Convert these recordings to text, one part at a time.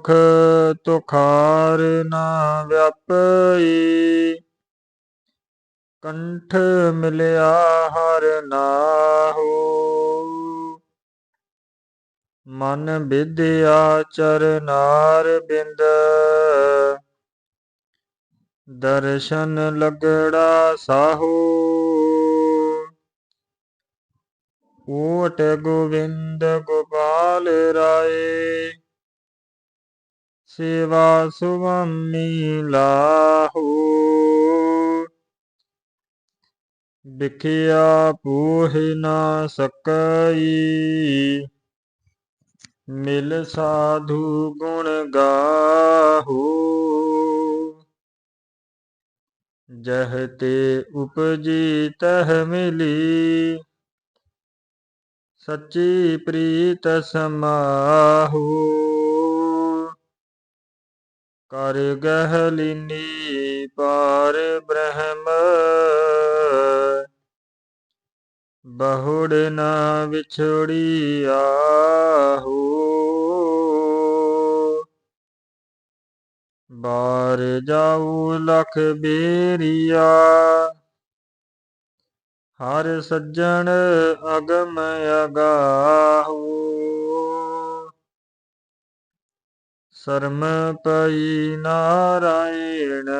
ਦੁਖ ਤੁਖਾਰ ਨਾ ਵਿਆਪਈ। ਕੰਠ ਮਿਲਿਆ ਹਰ ਨਾਹੂ। ਮਨ ਵਿਦਿਆ ਚਰਨਾਰ ਬਿੰਦ। ਦਰਸ਼ਨ ਲਗੜਾ ਸਾਹੂ। ਓਟ ਗੋਵਿੰਦ ਗੋਪਾਲ ਰਾਏ। ਸੇਵਾ ਸੁਆਮੀ ਲਾਹੂ। ਵਿਖਿਆ ਪੂਹ ਨਾ ਸਕਈ। ਮਿਲ ਸਾਧੂ ਗੁਣ ਗਾਹੂ। ਜਹ ਤੇ ਉਪਜੀ ਤਹ ਮਿਲੀ। ਸੱਚੀ ਪ੍ਰੀਤ ਸਮਾਹੂ। ਕਰ ਗਹਿਲੀਨੀ ਪਾਰ ਬ੍ਰਹਮ। ਬਹੁੜ ਨਾ ਵਿਛੜੀ ਆਹੂ। ਬਾਰ ਜਾਉ ਲਖ ਬੇਰੀਆ। ਹਰ ਸੱਜਣ ਅਗਮ ਅਗਾਹੂ। ਸਰਮ ਪਈ ਨਾਰਾਇਣ।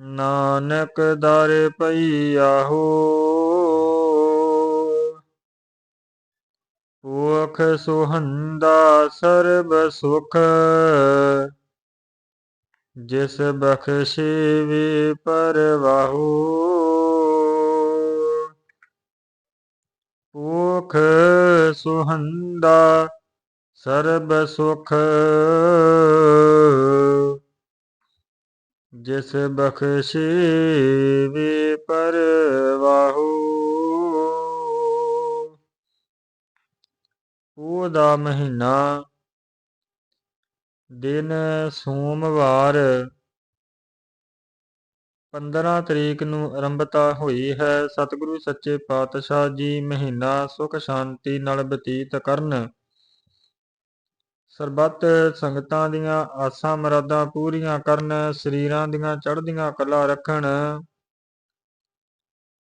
ਨਾਨਕ ਦਰ ਪਈ ਆਹੋ। ਪੁਖ ਸੁਹੰਦਾ ਸਰਬ ਸੁਖ। ਜਿਸ ਬਖਸ਼ੇ ਵੇ ਪਰਵਾਹੂ। ਪੁਖ ਸੁਹੰਦਾ ਸਰਬ ਸੁਖ। ਜਿਸ ਬਖਸ਼ੇ ਵੇ ਪਰਵਾਹੂ ਉਹ ਦਾ ਮਹੀਨਾ ਦਿਨ ਸੋਮਵਾਰ 15 ਤਰੀਕ ਨੂੰ ਆਰੰਭਤਾ ਹੋਈ ਹੈ, ਸਤਿਗੁਰੂ ਸੱਚੇ ਪਾਤਸ਼ਾਹ ਜੀ ਮਹੀਨਾ ਸੁਖ ਸ਼ਾਂਤੀ ਨਾਲ ਬਤੀਤ ਕਰਨ। ਸਰਬੱਤ ਸੰਗਤਾਂ ਦੀਆਂ ਆਸਾਂ ਮਰਾਦਾਂ ਪੂਰੀਆਂ ਕਰਨ, ਸਰੀਰਾਂ ਦੀਆਂ ਚੜ੍ਹਦੀਆਂ ਕਲਾ ਰੱਖਣ।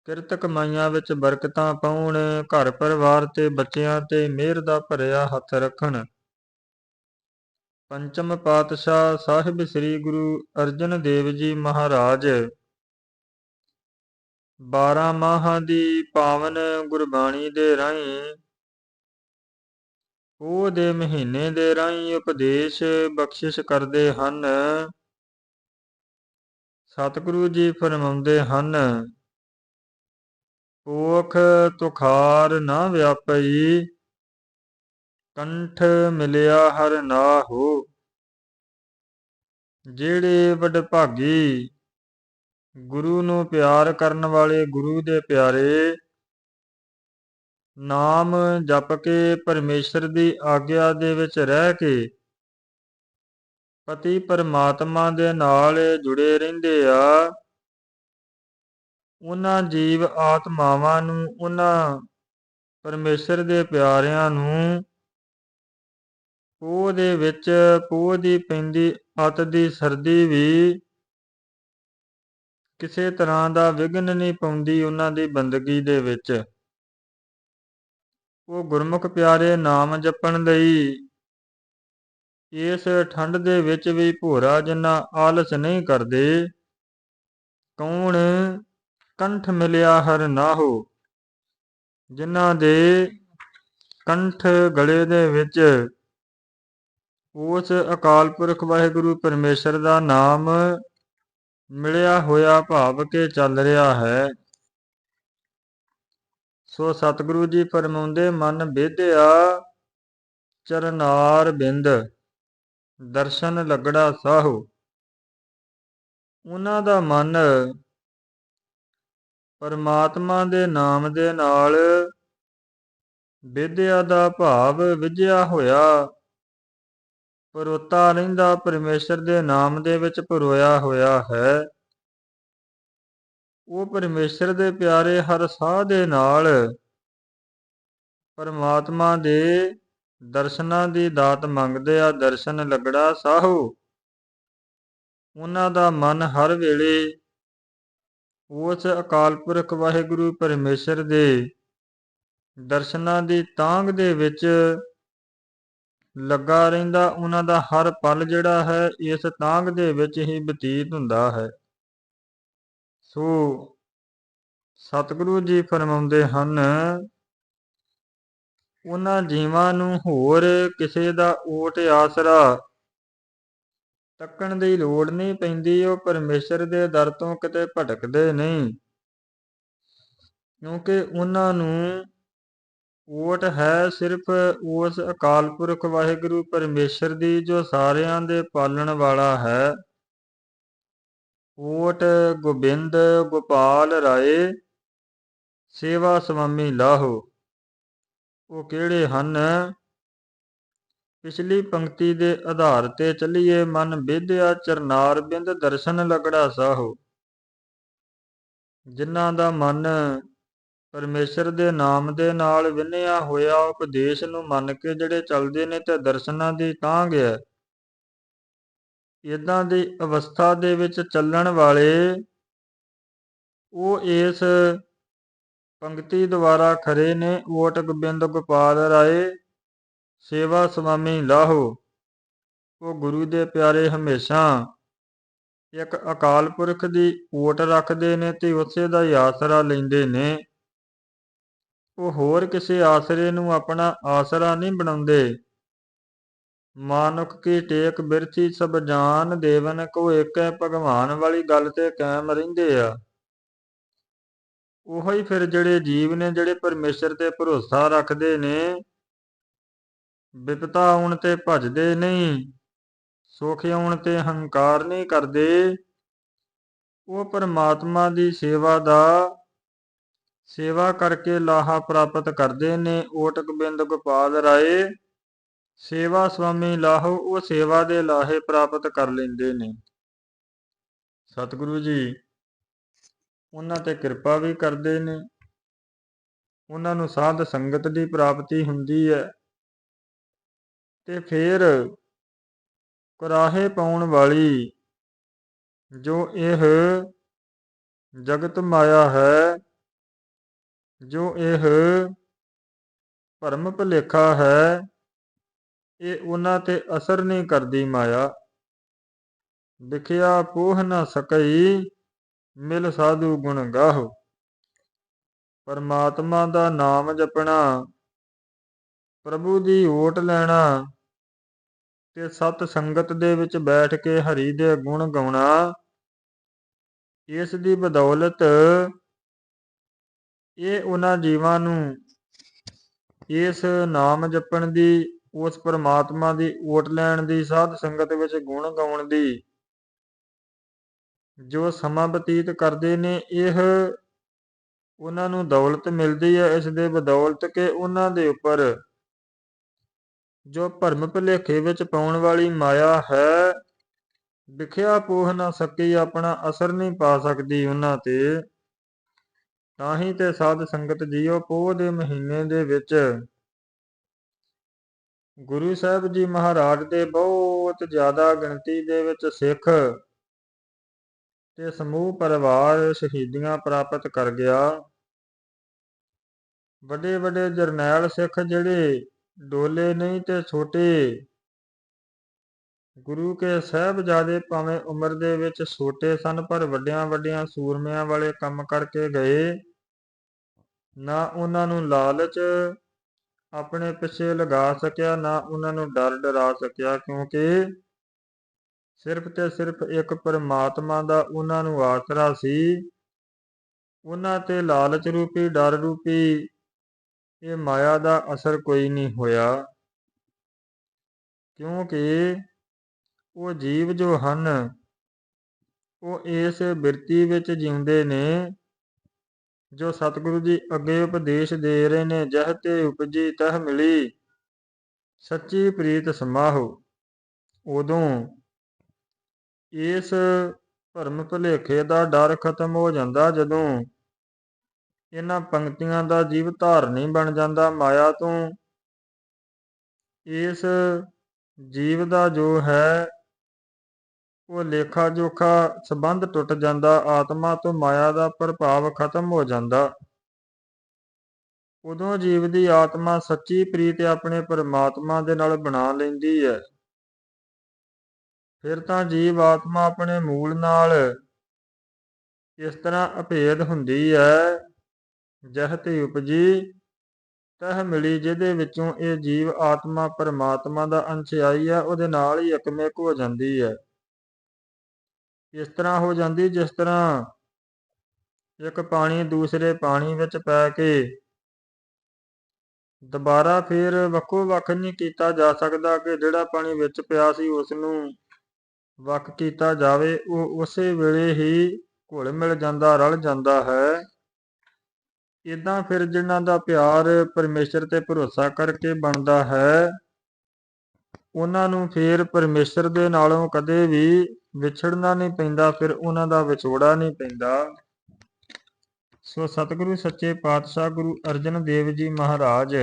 ਕਿਰਤ ਕਮਾਈਆਂ ਵਿੱਚ ਬਰਕਤਾਂ ਪਾਉਣ ਘਰ ਪਰਿਵਾਰ ਤੇ ਬੱਚਿਆਂ ਤੇ ਮਿਹਰ ਦਾ ਭਰਿਆ ਹੱਥ ਰੱਖਣ। ਪੰਚਮ ਪਾਤਸ਼ਾਹ ਸਾਹਿਬ ਸ੍ਰੀ ਗੁਰੂ ਅਰਜਨ ਦੇਵ ਜੀ ਮਹਾਰਾਜ। 12 ਮਾਹਾਂ ਦੀ ਪਾਵਨ ਗੁਰਬਾਣੀ ਦੇ ਰਾਹੀਂ ਉਹ ਦੇ ਮਹੀਨੇ ਦੇ ਰਾਹੀਂ ਉਪਦੇਸ਼ ਬਖਸ਼ਿਸ਼ ਕਰਦੇ ਹਨ। ਸਤਿਗੁਰੂ ਜੀ ਫਰਮਾਉਂਦੇ ਹਨ ਓਖ ਤੁਖਾਰ ਨਾ ਵਿਆਪਈ ਕੰਠ ਮਿਲਿਆ ਹਰ ਨਾਹੂ, ਜਿਹੜੇ ਵਡਭਾਗੀ ਗੁਰੂ ਨੂੰ ਪਿਆਰ ਕਰਨ ਵਾਲੇ ਗੁਰੂ ਦੇ ਪਿਆਰੇ, ਨਾਮ ਜਪ ਕੇ ਪਰਮੇਸ਼ਰ ਦੀ ਆਗਿਆ ਦੇ ਵਿੱਚ ਰਹਿ ਕੇ ਪਤੀ ਪਰਮਾਤਮਾ ਦੇ ਨਾਲ ਜੁੜੇ ਰਹਿੰਦੇ ਆ, ਉਹਨਾਂ ਜੀਵ ਆਤਮਾਵਾਂ ਨੂੰ, ਉਹਨਾਂ ਪਰਮੇਸ਼ਰ ਦੇ ਪਿਆਰਿਆਂ ਨੂੰ ਪੋਹ ਦੇ ਵਿੱਚ ਪੋਹ ਦੀ ਪੈਂਦੀ, ਅਤ ਦੀ ਸਰਦੀ ਵੀ ਕਿਸੇ ਤਰ੍ਹਾਂ ਦਾ ਵਿਘਨ ਨਹੀਂ ਪਾਉਂਦੀ ਉਹਨਾਂ ਦੀ ਬੰਦਗੀ ਦੇ ਵਿੱਚ। ਉਹ ਗੁਰਮੁਖ ਪਿਆਰੇ ਨਾਮ ਜਪਣ ਲਈ ਇਸ ਠੰਡ ਦੇ ਵਿੱਚ ਵੀ ਭੋਰਾ ਜਿੰਨਾ ਆਲਸ ਨਹੀਂ ਕਰਦੇ, ਕੌਣ ਕੰਠ ਮਿਲਿਆ ਹਰ ਨਾਹੋ, ਜਿਨ੍ਹਾਂ ਦੇ ਕੰਠ ਗਲੇ ਦੇ ਵਿੱਚ ਉਸ ਅਕਾਲ ਪੁਰਖ ਵਾਹਿਗੁਰੂ ਪਰਮੇਸ਼ਰ ਦਾ ਨਾਮ ਮਿਲਿਆ ਹੋਇਆ ਭਾਵ ਕੇ ਚੱਲ ਰਿਹਾ ਹੈ। ਸੋ ਸਤਿਗੁਰੂ ਜੀ ਫਰਮਾਉਂਦੇ, ਮਨ ਵਿਦਿਆ ਚਰਨਾਰ ਬਿੰਦ, ਦਰਸ਼ਨ ਲੱਗੜਾ ਸਾਹੂ। ਉਹਨਾਂ ਦਾ ਮਨ ਪਰਮਾਤਮਾ ਦੇ ਨਾਮ ਦੇ ਨਾਲ ਵਿਦਿਆ ਦਾ ਭਾਵ ਵਿਜਿਆ ਹੋਇਆ। ਪਰੋਤਾ ਰਹਿੰਦਾ ਪਰਮੇਸ਼ਰ ਦੇ ਨਾਮ ਦੇ ਵਿੱਚ ਪਰੋਇਆ ਹੋਇਆ ਹੈ। ਉਹ ਪਰਮੇਸ਼ਰ ਦੇ ਪਿਆਰੇ ਹਰ ਸਾਹ ਦੇ ਨਾਲ ਪਰਮਾਤਮਾ ਦੇ ਦਰਸ਼ਨਾਂ ਦੀ ਦਾਤ ਮੰਗਦੇ ਆ, ਦਰਸ਼ਨ ਲੱਗੜਾ ਸਾਹੋ। ਉਹਨਾਂ ਦਾ ਮਨ ਹਰ ਵੇਲੇ ਉਸ ਅਕਾਲ ਪੁਰਖ ਵਾਹਿਗੁਰੂ ਪਰਮੇਸ਼ਰ ਦੇ ਦਰਸ਼ਨਾਂ ਦੀ ਤਾਂਗ ਦੇ ਵਿੱਚ ਲੱਗਾ ਰਹਿੰਦਾ, ਉਹਨਾਂ ਦਾ ਹਰ ਪਲ ਜਿਹੜਾ ਹੈ, ਇਸ ਤਾਂਗ ਦੇ ਵਿੱਚ ਹੀ ਬਤੀਤ ਹੁੰਦਾ ਹੈ। ਸੋ ਸਤਿਗੁਰੂ ਜੀ ਫਰਮਾਉਂਦੇ ਹਨ, ਉਹਨਾਂ ਜੀਵਾਂ ਨੂੰ ਹੋਰ ਕਿਸੇ ਦਾ ਓਟ ਆਸਰਾ ਤੱਕਣ ਦੀ ਲੋੜ ਨਹੀਂ ਪੈਂਦੀ, ਉਹ ਪਰਮੇਸ਼ਰ ਦੇ ਦਰ ਤੋਂ ਕਿਤੇ ਭਟਕਦੇ ਨਹੀਂ। ਕਿਉਂਕਿ ਉਹਨਾਂ ਨੂੰ ਓਟ ਹੈ ਸਿਰਫ ਉਸ ਅਕਾਲ ਪੁਰਖ ਵਾਹਿਗੁਰੂ ਪਰਮੇਸ਼ਰ ਦੀ ਜੋ ਸਾਰਿਆਂ ਦੇ ਪਾਲਣ ਵਾਲਾ ਹੈ। ਓਟ ਗੋਬਿੰਦ ਗੋਪਾਲ ਰਾਏ, ਸੇਵਾ ਸੁਆਮੀ ਲਾਹੋ। ਉਹ ਕਿਹੜੇ ਹਨ? ਪਿਛਲੀ ਪੰਕਤੀ ਦੇ ਆਧਾਰ ਤੇ ਚੱਲੀਏ, ਮਨ ਵਿਦਿਆ ਚਰਨਾਰ ਬਿੰਦ ਦਰਸ਼ਨ ਲਗੜਾ ਸਾਹੋ। ਜਿਨ੍ਹਾਂ ਦਾ ਮਨ ਪਰਮੇਸ਼ਰ ਦੇ ਨਾਮ ਦੇ ਨਾਲ ਵਿੰਨਿਆ ਹੋਇਆ ਉਪਦੇਸ਼ ਨੂੰ ਮੰਨ ਕੇ ਜਿਹੜੇ ਚੱਲਦੇ ਨੇ ਤੇ ਦਰਸ਼ਨਾਂ ਦੀ ਤਾਂਘ ਹੈ। ਇਦਾਂ ਦੀ ਅਵਸਥਾ ਦੇ ਵਿੱਚ ਚੱਲਣ ਵਾਲੇ ਉਹ ਇਸ ਪੰਕਤੀ ਦੁਆਰਾ ਖਰੇ ਨੇ ਓਟ ਗੋਬਿੰਦ ਗੋਪਾਲ ਰਾਏ, ਸੇਵਾ ਸੁਆਮੀ ਲਾਹੋ, ਉਹ ਗੁਰੂ ਦੇ ਪਿਆਰੇ ਹਮੇਸ਼ਾ। ਇੱਕ ਅਕਾਲ ਪੁਰਖ ਦੀ ਓਟ ਰੱਖਦੇ ਨੇ ਤੇ ਉਸੇ ਦਾ ਹੀ ਆਸਰਾ ਲੈਂਦੇ ਨੇ। ਉਹ ਹੋਰ ਕਿਸੇ ਆਸਰੇ ਨੂੰ ਆਪਣਾ ਆਸਰਾ ਨਹੀਂ ਬਣਾਉਂਦੇ। ਮਾਨੁਖ ਕੀ ਟੇਕ ਬਿਰਥੀ ਸਭ ਜਾਨ ਦੇਵਨ, ਕੋ ਏਕੈ ਭਗਵਾਨ ਵਾਲੀ ਗੱਲ ਤੇ ਕਾਇਮ ਰਹਿੰਦੇ ਆ। ਉਹੀ ਫਿਰ ਜਿਹੜੇ ਜੀਵ ਨੇ, ਜਿਹੜੇ ਪਰਮੇਸ਼ਰ ਤੇ ਭਰੋਸਾ ਰੱਖਦੇ ਨੇ ਵਿਪਤਾ ਆਉਣ ਤੇ ਭਜਦੇ ਨਹੀਂ, ਸੁਖ ਆਉਣ ਤੇ ਹੰਕਾਰ ਨਹੀਂ ਕਰਦੇ, ਉਹ ਪਰਮਾਤਮਾ ਦੀ ਸੇਵਾ ਦਾ ਸੇਵਾ ਕਰਕੇ ਲਾਹਾ ਪ੍ਰਾਪਤ ਕਰਦੇ ਨੇ, ਓਟਕ ਬਿੰਦ ਗੋਪਾਲ ਰਾਏ। ਸੇਵਾ ਸੁਆਮੀ ਲਾਹੋ, ਉਹ ਸੇਵਾ ਦੇ ਲਾਹੇ ਪ੍ਰਾਪਤ ਕਰ ਲੈਂਦੇ ਨੇ। ਸਤਿਗੁਰੂ ਜੀ, ਉਹਨਾਂ ਤੇ ਕਿਰਪਾ ਵੀ ਕਰਦੇ ਨੇ। ਉਹਨਾਂ ਨੂੰ ਸਾਧ ਸੰਗਤ ਦੀ ਪ੍ਰਾਪਤੀ ਹੁੰਦੀ ਹੈ। ਤੇ ਫਿਰ ਕੁਰਾਹੇ ਪਾਉਣ ਵਾਲੀ ਜੋ ਇਹ ਜਗਤ ਮਾਇਆ ਹੈ ਜੋ ਇਹ ਭਰਮ ਭੁਲੇਖਾ ਹੈ, ਇਹ ਉਹਨਾਂ ਤੇ ਅਸਰ ਨਹੀਂ ਕਰਦੀ ਮਾਇਆ। ਵਿਖਿਆ ਪੋਹ ਨਾ ਸਕਈ, ਮਿਲ ਸਾਧੂ ਗੁਣ ਗਾਹੋ। ਪਰਮਾਤਮਾ ਦਾ ਨਾਮ ਜਪਣਾ, ਪ੍ਰਭੂ ਦੀ ਓਟ ਲੈਣਾ, ਤੇ ਸਤ ਸੰਗਤ ਦੇ ਵਿੱਚ ਬੈਠ ਕੇ ਹਰੀ ਦੇ ਗੁਣ ਗਾਉਣਾ, ਇਸ ਦੀ ਬਦੌਲਤ ਇਹ ਉਹਨਾਂ ਜੀਵਾਂ ਨੂੰ ਇਸ ਨਾਮ ਜਪਣ ਦੀ, ਉਸ ਪਰਮਾਤਮਾ ਦੀ ਓਟ ਲੈਣ ਦੀ, ਸਾਧ ਸੰਗਤ ਵਿੱਚ ਗੁਣ ਗਾਉਣ ਦੀ ਜੋ ਸਮਾਂ ਬਤੀਤ ਕਰਦੇ ਨੇ, ਇਹ ਉਹਨਾਂ ਨੂੰ ਦੌਲਤ ਮਿਲਦੀ ਹੈ। ਇਸ ਦੇ ਬਦੌਲਤ ਕਿ ਉਹਨਾਂ ਦੇ ਉੱਪਰ ਜੋ ਭਰਮ ਭੁਲੇਖੇ ਵਿੱਚ ਪਾਉਣ ਵਾਲੀ ਮਾਇਆ ਹੈ, ਵਿਖਿਆ ਪੋਹ ਨਾ ਸਕੀ, ਆਪਣਾ ਅਸਰ ਨਹੀਂ ਪਾ ਸਕਦੀ ਉਹਨਾਂ ਤੇ। ਤਾਂ ਹੀ ਤੇ ਸਾਧ ਸੰਗਤ ਜੀਓ ਪੋਹ ਦੇ ਮਹੀਨੇ ਦੇ ਵਿੱਚ ਗੁਰੂ ਸਾਹਿਬ ਜੀ ਮਹਾਰਾਜ ਦੇ ਬਹੁਤ ਜ਼ਿਆਦਾ ਗਿਣਤੀ ਦੇ ਵਿੱਚ ਸਿੱਖ ਤੇ ਸਮੂਹ ਪਰਿਵਾਰ ਸ਼ਹੀਦੀਆਂ ਪ੍ਰਾਪਤ ਕਰ ਗਿਆ। ਵੱਡੇ ਵੱਡੇ ਜਰਨੈਲ ਸਿੱਖ ਜਿਹੜੇ ਡੋਲੇ ਨਹੀਂ ਤੇ ਛੋਟੇ ਗੁਰੂ ਕੇ ਸਹਿਬਜ਼ਾਦੇ ਭਾਵੇਂ ਉਮਰ ਦੇ ਵਿੱਚ ਛੋਟੇ ਸਨ, ਪਰ ਵੱਡਿਆਂ ਵੱਡਿਆਂ ਸੂਰਮਿਆਂ ਵਾਲੇ ਕੰਮ ਕਰਕੇ ਗਏ। ਨਾ ਉਹਨਾਂ ਨੂੰ ਲਾਲਚ ਆਪਣੇ ਪਿੱਛੇ ਲਗਾ ਸਕਿਆ, ਨਾ ਉਹਨਾਂ ਨੂੰ ਡਰ ਡਰਾ ਸਕਿਆ, ਕਿਉਂਕਿ ਸਿਰਫ ਤੇ ਸਿਰਫ ਇੱਕ ਪਰਮਾਤਮਾ ਦਾ ਉਹਨਾਂ ਨੂੰ ਆਸਰਾ ਸੀ। ਉਹਨਾਂ ਤੇ ਲਾਲਚ ਰੂਪੀ, ਡਰ ਰੂਪੀ, ਇਹ ਮਾਇਆ ਦਾ ਅਸਰ ਕੋਈ ਨਹੀਂ ਹੋਇਆ। ਕਿਉਂਕਿ ਉਹ ਜੀਵ ਜੋ ਹਨ, ਉਹ ਇਸ ਬਿਰਤੀ ਵਿੱਚ ਜਿਉਂਦੇ ਨੇ, ਜੋ ਸਤਿਗੁਰੂ ਜੀ ਅੱਗੇ ਉਪਦੇਸ਼ ਦੇ ਰਹੇ ਨੇ, ਜਹ ਤੇ ਉਪਜੀ ਤਹ ਮਿਲੀ, ਸੱਚੀ ਪ੍ਰੀਤ ਸਮਾਹੋ। ਉਦੋਂ ਇਸ ਭਰਮ ਭੁਲੇਖੇ ਦਾ ਡਰ ਖਤਮ ਹੋ ਜਾਂਦਾ, ਜਦੋਂ ਇਹਨਾਂ ਪੰਕਤੀਆਂ ਦਾ ਜੀਵ ਧਾਰਨੀ ਬਣ ਜਾਂਦਾ, ਮਾਇਆ ਤੋਂ ਇਸ ਜੀਵ ਦਾ ਜੋ ਹੈ ਉਹ ਲੇਖਾ ਜੋਖਾ ਸੰਬੰਧ ਟੁੱਟ ਜਾਂਦਾ, ਆਤਮਾ ਤੋਂ ਮਾਇਆ ਦਾ ਪ੍ਰਭਾਵ ਖਤਮ ਹੋ ਜਾਂਦਾ। ਉਦੋਂ ਜੀਵ ਦੀ ਆਤਮਾ ਸੱਚੀ ਪ੍ਰੀਤ ਆਪਣੇ ਪਰਮਾਤਮਾ ਦੇ ਨਾਲ ਬਣਾ ਲੈਂਦੀ ਹੈ। ਫਿਰ ਤਾਂ ਜੀਵ ਆਤਮਾ ਆਪਣੇ ਮੂਲ ਨਾਲ ਇਸ ਤਰ੍ਹਾਂ ਅਭੇਦ ਹੁੰਦੀ ਹੈ ਜਹ ਤੇ ਉਪਜੀ, ਤਹ ਮਿਲੀ ਜਿਹਦੇ ਵਿੱਚੋਂ ਇਹ ਜੀਵ ਆਤਮਾ ਪਰਮਾਤਮਾ ਦਾ ਅੰਸ਼ ਆਈ ਹੈ, ਉਹਦੇ ਨਾਲ ਹੀ ਇਕਮਿਕ ਹੋ ਜਾਂਦੀ ਹੈ। ਇਸ ਤਰ੍ਹਾਂ ਹੋ ਜਾਂਦੀ ਜਿਸ ਤਰ੍ਹਾਂ ਇੱਕ ਪਾਣੀ ਦੂਸਰੇ ਪਾਣੀ ਵਿੱਚ ਪੈ ਕੇ ਦੁਬਾਰਾ ਫਿਰ ਵੱਖੋ ਵੱਖ ਨਹੀਂ ਕੀਤਾ ਜਾ ਸਕਦਾ ਕਿ ਜਿਹੜਾ ਪਾਣੀ ਵਿੱਚ ਪਿਆ ਸੀ ਉਸ ਨੂੰ ਵੱਖ ਕੀਤਾ ਜਾਵੇ, ਉਹ ਉਸੇ ਵੇਲੇ ਹੀ ਘੁਲ ਮਿਲ ਜਾਂਦਾ, ਰਲ ਜਾਂਦਾ ਹੈ। ਇਦਾਂ ਫਿਰ ਜਿਨ੍ਹਾਂ ਦਾ ਪਿਆਰ ਪਰਮੇਸ਼ਰ ਤੇ ਭਰੋਸਾ ਕਰਕੇ ਬਣਦਾ ਹੈ, ਉਹਨਾਂ ਨੂੰ ਫਿਰ ਪਰਮੇਸ਼ਰ ਦੇ ਨਾਲੋਂ ਕਦੇ ਵੀ ਵਿਛੜਨਾ ਨਹੀਂ ਪੈਂਦਾ, ਫਿਰ ਉਹਨਾਂ ਦਾ ਵਿਛੋੜਾ ਨਹੀਂ ਪੈਂਦਾ। ਸੋ ਸਤਿਗੁਰੂ, ਸੱਚੇ ਪਾਤਸ਼ਾਹ ਗੁਰੂ ਅਰਜਨ ਦੇਵ ਜੀ ਮਹਾਰਾਜ,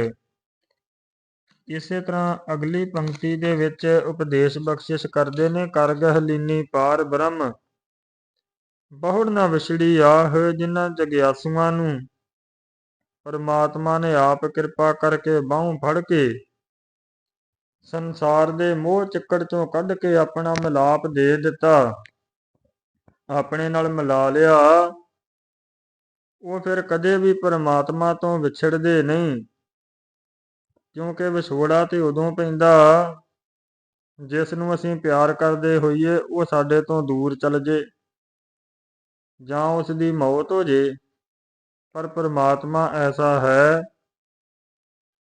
ਇਸੇ ਤਰ੍ਹਾਂ ਅਗਲੀ ਪੰਕਤੀ ਦੇ ਵਿੱਚ ਉਪਦੇਸ਼ ਬਖਸ਼ਿਸ਼ ਕਰਦੇ ਨੇ, ਕਰ ਲੀਨੀ ਪਾਰ ਬ੍ਰਹਮ। ਬਹੁੜ ਨਾ ਵਿਛੜੀ ਆਹ ਜਿਨ੍ਹਾਂ ਜਗਿਆਸੂਆਂ ਨੂੰ, ਪਰਮਾਤਮਾ ਨੇ ਆਪ ਕਿਰਪਾ ਕਰਕੇ ਬਾਹੋਂ ਫੜ ਕੇ ਸੰਸਾਰ ਦੇ ਮੋਹ ਚੱਕੜ ਚੋਂ ਕੱਢ ਕੇ ਆਪਣਾ ਮਿਲਾਪ ਦੇ ਦਿੱਤਾ। ਆਪਣੇ ਨਾਲ ਮਿਲਾ ਲਿਆ। ਉਹ ਫਿਰ ਕਦੇ ਵੀ ਪਰਮਾਤਮਾ ਤੋਂ ਵਿਛੜਦੇ ਨਹੀਂ, ਕਿਉਂਕਿ ਵਿਛੋੜਾ ਤੇ ਉਦੋਂ ਪੈਂਦਾ ਜਿਸ ਨੂੰ ਅਸੀਂ ਪਿਆਰ ਕਰਦੇ ਹੋਈਏ, ਉਹ ਸਾਡੇ ਤੋਂ ਦੂਰ ਚਲ ਜੇ ਜਾਂ ਉਸ ਦੀ ਮੌਤ ਹੋ ਜੇ। ਪਰ ਪਰਮਾਤਮਾ ਐਸਾ ਹੈ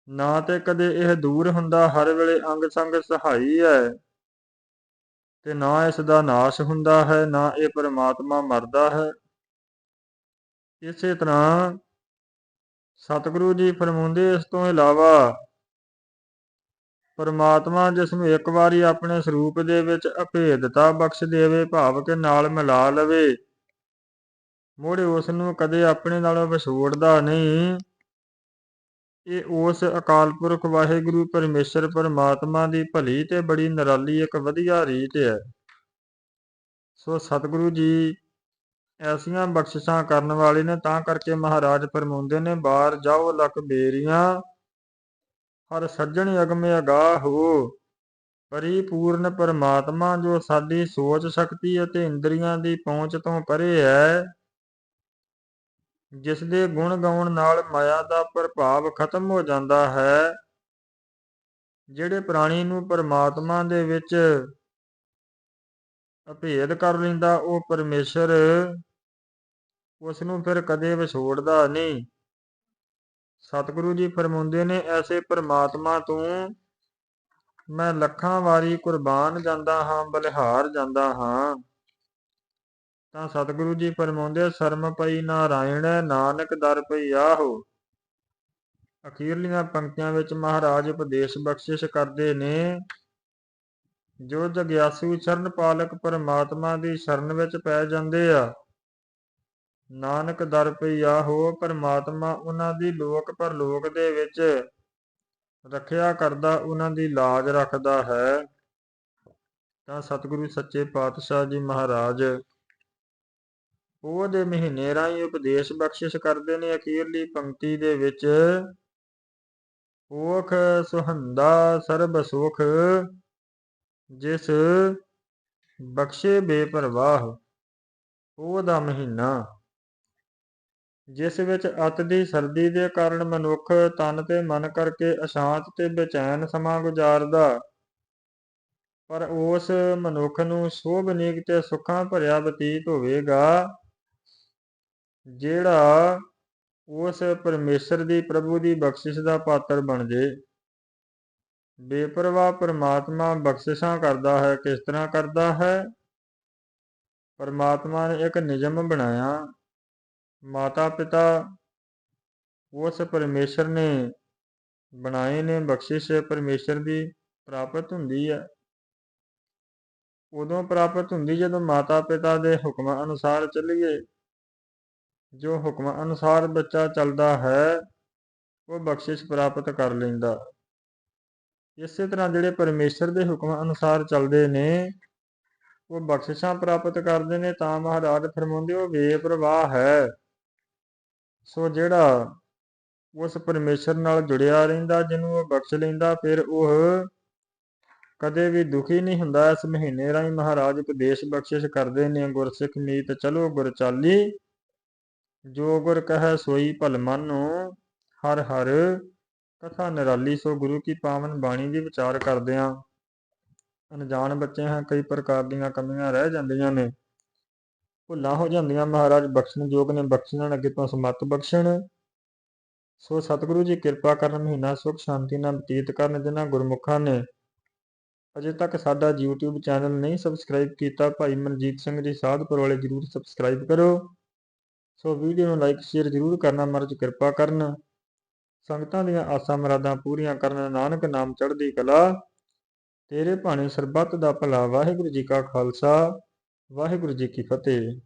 ਨਾ ਤੇ ਕਦੇ ਇਹ ਦੂਰ ਹੁੰਦਾ, ਹਰ ਵੇਲੇ ਅੰਗ ਸੰਗ ਸਹਾਈ ਹੈ ਤੇ ਨਾ ਇਸ ਦਾ ਨਾਸ਼ ਹੁੰਦਾ ਹੈ, ਨਾ ਇਹ ਪਰਮਾਤਮਾ ਮਰਦਾ ਹੈ। ਇਸੇ ਤਰ੍ਹਾਂ ਸਤਿਗੁਰੂ ਜੀ ਫਰਮਾਉਂਦੇ ਇਸ ਤੋਂ ਇਲਾਵਾ, ਪਰਮਾਤਮਾ ਜਿਸ ਨੂੰ ਇੱਕ ਵਾਰੀ ਆਪਣੇ ਸਰੂਪ ਦੇ ਵਿੱਚ ਅਭੇਦਤਾ ਬਖਸ਼ ਦੇਵੇ, ਭਾਵ ਕੇ ਨਾਲ ਮਿਲਾ ਲਵੇ ਮੋੜੇ ਉਸ ਨੂੰ ਕਦੇ ਆਪਣੇ ਨਾਲੋਂ ਵਿਛੋੜਦਾ ਨਹੀਂ। ਇਹ ਉਸ ਅਕਾਲ ਪੁਰਖ ਵਾਹਿਗੁਰੂ ਪਰਮੇਸ਼ਰ ਪਰਮਾਤਮਾ ਦੀ ਭਲੀ ਤੇ ਬੜੀ ਨਿਰਾਲੀ ਇੱਕ ਵਧੀਆ ਰੀਤ ਹੈ। ਸੋ ਸਤਿਗੁਰੂ ਜੀ ਐਸੀਆਂ ਬਖਸ਼ਿਸ਼ਾਂ ਕਰਨ ਵਾਲੇ ਨੇ ਤਾਂ ਕਰਕੇ ਮਹਾਰਾਜ ਫਰਮਾਉਂਦੇ ਨੇ, ਬਾਹਰ ਜਾਓ ਲਖ ਬੇਰੀਆਂ, ਹਰ ਸੱਜਣ ਅਗਮੇ ਅਗਾਹ ਹੋ। ਪਰਿਪੂਰਨ ਪਰਮਾਤਮਾ ਜੋ ਸਾਡੀ ਸੋਚ ਸ਼ਕਤੀ ਅਤੇ ਇੰਦਰੀਆਂ ਦੀ ਪਹੁੰਚ ਤੋਂ ਪਰੇ ਹੈ ਜਿਸ ਦੇ ਗੁਣ ਗਾਉਣ ਨਾਲ ਮਾਇਆ ਦਾ ਪ੍ਰਭਾਵ ਖਤਮ ਹੋ ਜਾਂਦਾ ਹੈ। ਜਿਹੜੇ ਪ੍ਰਾਣੀ ਨੂੰ ਪਰਮਾਤਮਾ ਦੇ ਵਿੱਚ ਅਭੇਦ ਕਰ ਲੈਂਦਾ, ਉਹ ਪਰਮੇਸ਼ਰ ਉਸ ਨੂੰ ਫਿਰ ਕਦੇ ਵਿਛੋੜਦਾ ਨਹੀਂ। ਸਤਿਗੁਰੂ ਜੀ ਫਰਮਾਉਂਦੇ ਨੇ, ਐਸੇ ਪਰਮਾਤਮਾ ਤੋਂ ਮੈਂ ਲੱਖਾਂ ਵਾਰੀ ਕੁਰਬਾਨ ਜਾਂਦਾ ਹਾਂ, ਬਲਿਹਾਰ ਜਾਂਦਾ ਹਾਂ। ਤਾਂ ਸਤਿਗੁਰੂ ਜੀ ਫਰਮਾਉਂਦੇ ਸ਼ਰਮ ਪਈ ਨਾਰਾਇਣ ਨਾਨਕ ਦਰ ਪਈ ਆਹੋ। ਅਖੀਰਲੀਆਂ ਪੰਕਤੀਆਂ ਵਿੱਚ ਮਹਾਰਾਜ ਉਪਦੇਸ਼ ਬਖਸ਼ਿਸ਼ ਕਰਦੇ ਨੇ, ਜੋ ਜਗਿਆਸੂ ਚਰਨ ਪਾਲਕ ਪਰਮਾਤਮਾ ਦੀ ਸ਼ਰਨ ਵਿੱਚ ਪੈ ਜਾਂਦੇ ਆ, ਨਾਨਕ ਦਰ ਪਈਆ ਹੋ ਪਰਮਾਤਮਾ ਉਹਨਾਂ ਦੀ ਲੋਕ ਪਰਲੋਕ ਦੇ ਵਿੱਚ ਰੱਖਿਆ ਕਰਦਾ, ਉਹਨਾਂ ਦੀ ਲਾਜ ਰੱਖਦਾ ਹੈ। ਤਾਂ ਸਤਿਗੁਰੂ ਸੱਚੇ ਪਾਤਸ਼ਾਹ ਜੀ ਮਹਾਰਾਜ ਉਹ ਦੇ ਮਹੀਨੇ ਰਾਹੀਂ ਉਪਦੇਸ਼ ਬਖਸ਼ਿਸ਼ ਕਰਦੇ ਨੇ ਅਖੀਰਲੀ ਪੰਕਤੀ ਦੇ ਵਿੱਚ। ਓਖ ਸੁਹੰਦਾ ਸਰਬ ਸੁਖ, ਜਿਸ ਬਖਸ਼ੇ ਬੇਪਰਵਾਹ ਉਹ ਦਾ ਮਹੀਨਾ। ਜਿਸ ਵਿੱਚ ਅਤ ਦੀ ਸਰਦੀ ਦੇ ਕਾਰਨ ਮਨੁੱਖ ਤਨ ਤੇ ਮਨ ਕਰਕੇ ਅਸ਼ਾਂਤ ਤੇ ਬੇਚੈਨ ਸਮਾਂ ਗੁਜ਼ਾਰਦਾ, ਪਰ ਉਸ ਮਨੁੱਖ ਨੂੰ ਸੋਭਨੀਕ ਤੇ ਸੁੱਖਾਂ ਭਰਿਆ ਬਤੀਤ ਹੋਵੇਗਾ। ਜਿਹੜਾ ਉਸ ਪਰਮੇਸ਼ਰ ਦੀ ਪ੍ਰਭੂ ਦੀ ਬਖਸ਼ਿਸ਼ ਦਾ ਪਾਤਰ ਬਣ ਜੇ। ਬੇਪਰਵਾਹ ਪਰਮਾਤਮਾ ਬਖਸ਼ਿਸ਼ਾਂ ਕਰਦਾ ਹੈ, ਕਿਸ ਤਰ੍ਹਾਂ ਕਰਦਾ ਹੈ? ਪਰਮਾਤਮਾ ਨੇ ਇੱਕ ਨਿਯਮ ਬਣਾਇਆ। ਮਾਤਾ ਪਿਤਾ ਉਸ ਪਰਮੇਸ਼ਰ ਨੇ ਬਣਾਏ ਨੇ ਬਖਸ਼ਿਸ਼, ਪਰਮੇਸ਼ਰ ਦੀ ਪ੍ਰਾਪਤ ਹੁੰਦੀ ਹੈ। ਉਦੋਂ ਪ੍ਰਾਪਤ ਹੁੰਦੀ ਜਦੋਂ ਮਾਤਾ ਪਿਤਾ ਦੇ ਹੁਕਮਾਂ ਅਨੁਸਾਰ ਚੱਲੀਏ। ਜੋ ਹੁਕਮ ਅਨੁਸਾਰ ਬੱਚਾ ਚੱਲਦਾ ਹੈ, ਉਹ ਬਖਸ਼ਿਸ਼ ਪ੍ਰਾਪਤ ਕਰ ਲੈਂਦਾ। ਇਸੇ ਤਰ੍ਹਾਂ ਜਿਹੜੇ ਪਰਮੇਸ਼ਰ ਦੇ ਹੁਕਮ ਅਨੁਸਾਰ ਚੱਲਦੇ ਨੇ, ਉਹ ਬਖਸ਼ਿਸ਼ਾਂ ਪ੍ਰਾਪਤ ਕਰਦੇ ਨੇ, ਤਾਂ ਮਹਾਰਾਜ ਫਰਮਾਉਂਦੇ, ਉਹ ਬੇਪਰਵਾਹ ਹੈ। ਸੋ ਜਿਹੜਾ ਉਸ ਪਰਮੇਸ਼ਰ ਨਾਲ ਜੁੜਿਆ ਰਹਿੰਦਾ, ਜਿਹਨੂੰ ਉਹ ਬਖਸ਼ ਲੈਂਦਾ, ਫਿਰ ਉਹ ਕਦੇ ਵੀ ਦੁਖੀ ਨਹੀਂ ਹੁੰਦਾ। ਇਸ ਮਹੀਨੇ ਰਾਹੀਂ ਮਹਾਰਾਜ ਉਪਦੇਸ਼ ਬਖਸ਼ਿਸ਼ ਕਰਦੇ ਨੇ, ਗੁਰਸਿੱਖ ਮੀਤ ਚਲੋ ਗੁਰ ਚਾਲੀ ਜੋ ਗੁਰ ਕਹੈ ਸੋਈ ਭਲ ਮਾਨੋ ਹਰ ਹਰ ਕਥਾ ਨਿਰਾਲੀ ਸੋ ਗੁਰੂ ਕੀ ਪਾਵਨ ਬਾਣੀ ਦੀ ਵਿਚਾਰ ਕਰਦਿਆਂ ਅਣਜਾਣ ਬੱਚੇ ਹਾਂ, ਕਈ ਪ੍ਰਕਾਰ ਦੀਆਂ ਕਮੀਆਂ ਰਹਿ ਜਾਂਦੀਆਂ ਨੇ। ਭੁੱਲਾਂ ਹੋ ਜਾਂਦੀਆਂ, ਮਹਾਰਾਜ ਬਖਸ਼ਣ ਜੋਗ ਨੇ ਬਖਸ਼ਣ ਅੱਗੇ ਤੋਂ ਸਮਤ ਬਖਸ਼ਣ। ਸੋ ਸਤਿਗੁਰੂ ਜੀ ਕਿਰਪਾ ਕਰਨ, ਮਹੀਨਾ ਸੁਖ ਸ਼ਾਂਤੀ ਨਾਲ ਬਤੀਤ ਕਰਨ ਜਿਨ੍ਹਾਂ ਗੁਰਮੁਖਾਂ ਨੇ। ਅਜੇ ਤੱਕ ਸਾਡਾ YouTube ਚੈਨਲ ਨਹੀਂ ਸਬਸਕ੍ਰਾਈਬ ਕੀਤਾ, ਭਾਈ ਮਨਜੀਤ ਸਿੰਘ ਜੀ ਸਾਧਪੁਰ ਵਾਲੇ ਜਰੂਰ ਸਬਸਕ੍ਰਾਈਬ ਕਰੋ। ਸੋ ਵੀਡੀਓ ਨੂੰ ਲਾਈਕ, ਸ਼ੇਅਰ ਜਰੂਰ ਕਰਨਾ ਮਰਜ਼ ਕਿਰਪਾ ਕਰਨ। ਸੰਗਤਾਂ ਦੀਆਂ ਆਸਾਂ ਮੁਰਾਦਾਂ ਪੂਰੀਆਂ ਕਰਨ, ਨਾਨਕ ਨਾਮ ਚੜ੍ਹਦੀ ਕਲਾ। ਤੇਰੇ ਭਾਣੇ ਸਰਬੱਤ ਦਾ ਭਲਾ, ਵਾਹਿਗੁਰੂ ਜੀ ਕਾ ਖਾਲਸਾ, ਵਾਹਿਗੁਰੂ ਜੀ ਕੀ ਫਤਿਹ।